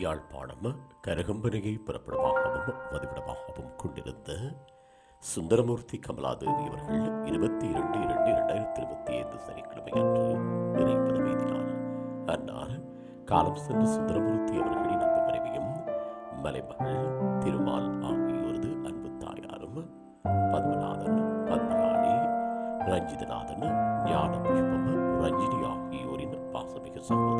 யாழ்ப்பாணம் கரகம்பனையை பிறப்பிடமாகவும் வதிவிடமாகவும் கொண்டிருந்த சுந்தரமூர்த்தி கமலாதேவி அவர்கள் இருபத்தி இரண்டு இரண்டு இரண்டாயிரத்தி இருபத்தி ஐந்து சனிக்கிழமை அன்று நிறைவு எய்தினார் அன்னார் காலம் சென்ற சுந்தரமூர்த்தி அவர்களின் அன்பு மனைவியும் மலைமகள் திருமால் ஆகியோரது அன்பு தாயாரும் பத்மநாதன் பத்மராணி ரஞ்சிதநாதன் ஞான புஷ்பம் ரஞ்சினி ஆகியோரின் பாசமிகு சகோதரர்